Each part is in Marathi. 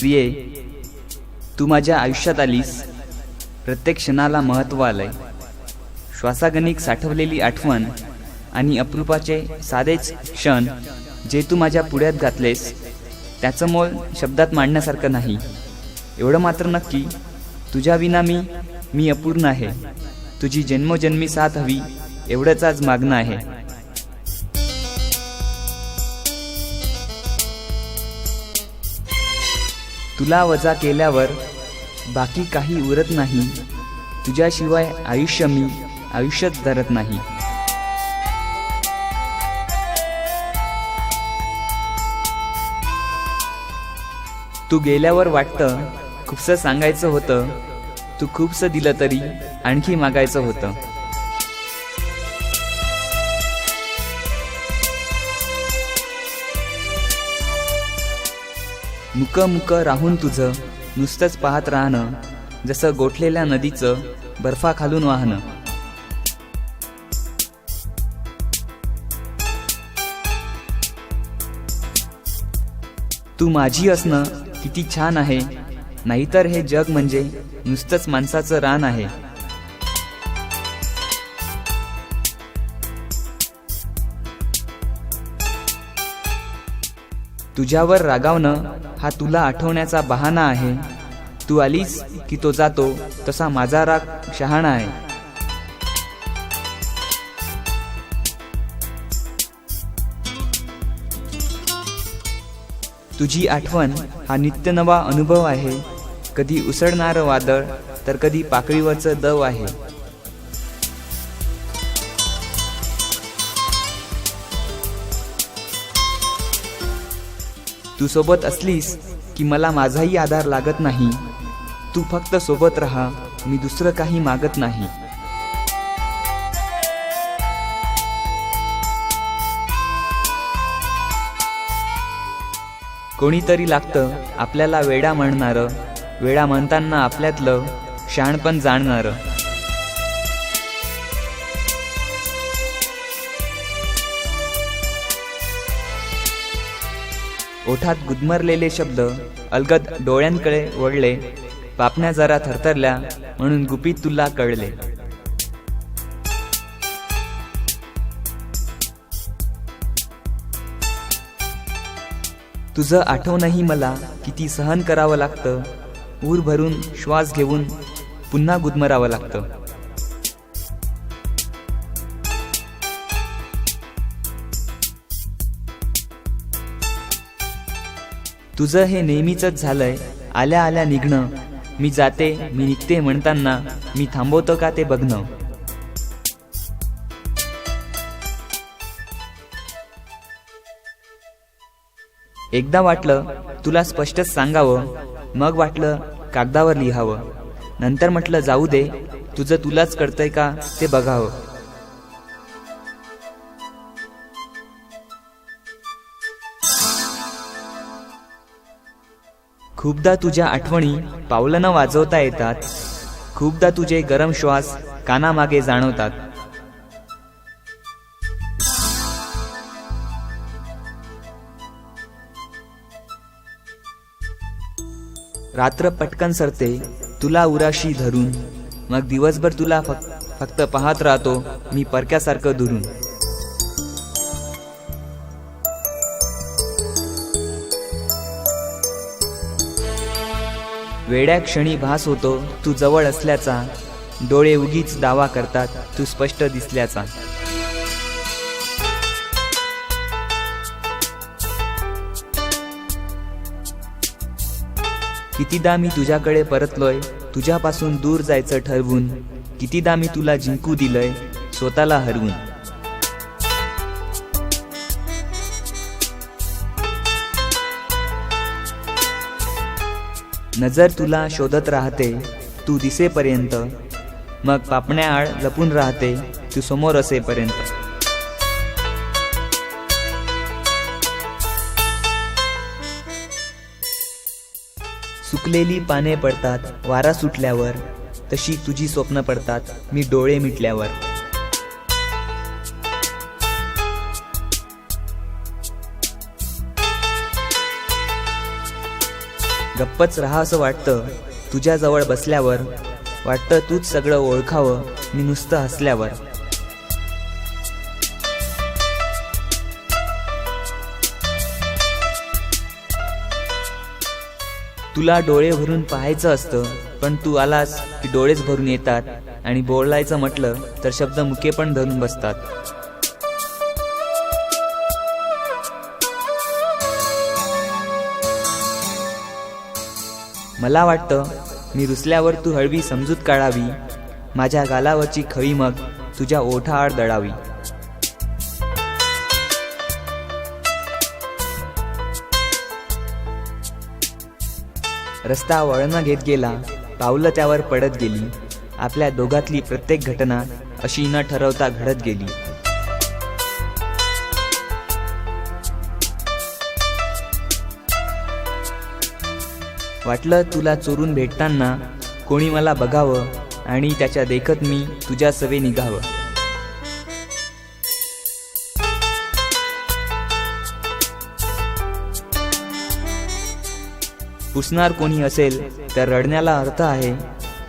प्रिये तू माझ्या आयुष्यात आलीस. प्रत्येक क्षणाला महत्त्व आलंय. श्वासागणिक साठवलेली आठवण आणि अप्रूपाचे साधेच क्षण जे तू माझ्या पुढ्यात घातलेस त्याचं मोल शब्दात मांडण्यासारखं नाही. एवढं मात्र नक्की तुझ्याविना मी मी अपूर्ण आहे. तुझी जन्मोजन्मी साथ हवी एवढंच आज मागणं आहे. तुला वजा केल्यावर बाकी काही उरत नाही. तुझ्याशिवाय आयुष्य मी आयुष्यच धरत नाही. तू गेल्यावर वाटतं खूपसं सांगायचं होतं. तू खूपसं दिलं तरी आणखी मागायचं होतं. मुक मुक राहून तुझं नुसतंच पाहत राहणं जसं गोठलेल्या नदीचं बर्फाखालून वाहणं. तू माझी असणं किती छान आहे नाहीतर हे जग म्हणजे नुसतंच माणसाचं रान आहे. तुझ्यावर रागावणं हा तुला आठवण्याचा बहाणा आहे. तू आलीस की तो जातो तसा माझा राग शहाणा आहे. तुझी आठवण हा नित्य नवा अनुभव आहे. कधी उसळणारं वादळ तर कधी पाकळीवरचं दव आहे. तू सोबत असलीस की मला माझाही आधार लागत नाही. तू फक्त सोबत राहा मी दुसरं काही मागत नाही. कोणीतरी लागतं आपल्याला वेडा म्हणणारं वेडा म्हणताना आपल्यातलं शाणपण जाणणारं. ओठात गुदमरलेले शब्द अलगद डोळ्यांकडे वळले. पापण्या जरा थरथरल्या म्हणून गुपित तुला कळले. तुझं आठवणही मला किती सहन करावं लागतं. ऊर भरून श्वास घेऊन पुन्हा गुदमरावं लागतं. तुझं हे नेहमीचंच झालंय. आल्या आल्या निघणं. मी जाते मी निघते म्हणताना. मी थांबवतो का ते बघणं? एकदा वाटलं तुला स्पष्टच सांगावं. मग वाटलं कागदावर लिहावं. नंतर म्हटलं जाऊ दे. तुझं तुलाच कळतंय का? ते बघावं. खूपदा तुझ्या आठवणी पावलं न वाजवता येतात. खूपदा तुझे गरम श्वास कानामागे जाणवतात. रात्र पटकन सरते तुला उराशी धरून. मग दिवसभर तुला फक- फक्त पाहत राहतो मी परक्यासारखं दुरून. वेड्या क्षणी भास होतो तू जवळ असल्याचा. डोळे उगीच दावा करतात तू स्पष्ट दिसल्याचा. कितीदा मी तुझ्याकडे परतलोय तुझ्यापासून दूर जायचं ठरवून. कितीदा मी तुला जिंकू दिलंय स्वतःला हरवून. नजर तुला शोधत राहते तू दिसेपर्यंत. मग पापण्याआड लपून राहते तू समोर असेपर्यंत. सुकलेली पाने पडतात वारा सुटल्यावर. तशी तुझी स्वप्न पडतात मी डोळे मिटल्यावर. गप्पच राहा असं वाटतं. तुझ्याजवळ बसल्यावर वाटतं तूच सगळं ओळखावं मी नुसतं हसल्यावर. तुला डोळे भरून पाहायचं असतं पण तू आलास की डोळेच भरून येतात. आणि बोलायचं म्हटलं तर शब्द मुके पण धरून बसतात. मला वाटतं मी रुसल्यावर तू हळवी समजूत काढावी माझ्या गालावरची खळी मग तुझ्या ओठाआड दळावी रस्ता वळणं घेत गेला पावलं त्यावर पडत गेली आपल्या दोघातली प्रत्येक घटना अशी न ठरवता घडत गेली. वाटलं तुला चोरून भेटताना कोणी मला बघावं आणि त्याच्या देखत मी तुझ्या सवे निघावं. पुसणार कोणी असेल तर रडण्याला अर्थ आहे.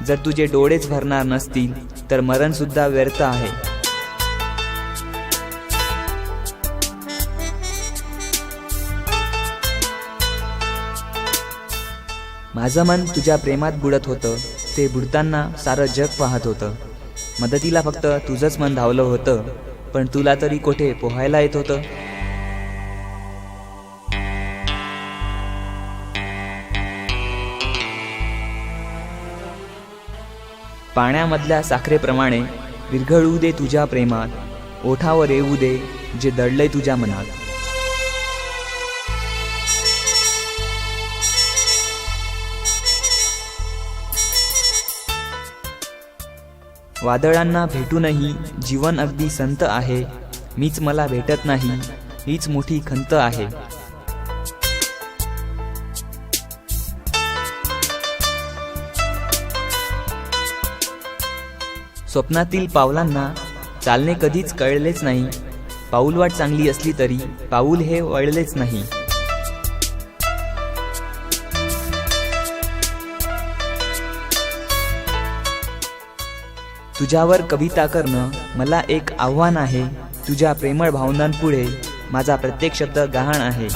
जर तुझे डोळेच भरणार नसतील तर मरणसुद्धा व्यर्थ आहे. माझं मन तुझ्या प्रेमात बुडत होतं. ते बुडताना सारं जग पाहत होतं. मदतीला फक्त तुझंच मन धावलं होतं. पण तुला तरी कोठे पोहायला येत होतं? पाण्यामधल्या साखरेप्रमाणे विरघळू दे तुझ्या प्रेमात. ओठावर येऊ दे जे दडलंय तुझ्या मनात. वादळांना भेटूनही जीवन अगदी संत आहे. मीच मला भेटत नाही हीच मोठी खंत आहे. स्वप्नातील पावलांना चालणे कधीच कळलेच नाही. पाऊलवाट चांगली असली तरी पाऊल हे वळलेच नाही. तुझ्यावर कविता करणं मला एक आव्हान आहे. तुझ्या प्रेमळ भावनांपुढे माझा प्रत्येक शब्द गहाण आहे.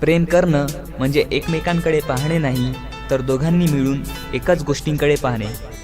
प्रेम करणं म्हणजे एकमेकांकडे पाहणे नाही तर दोघांनी मिळून एकाच गोष्टींकडे पाहणे.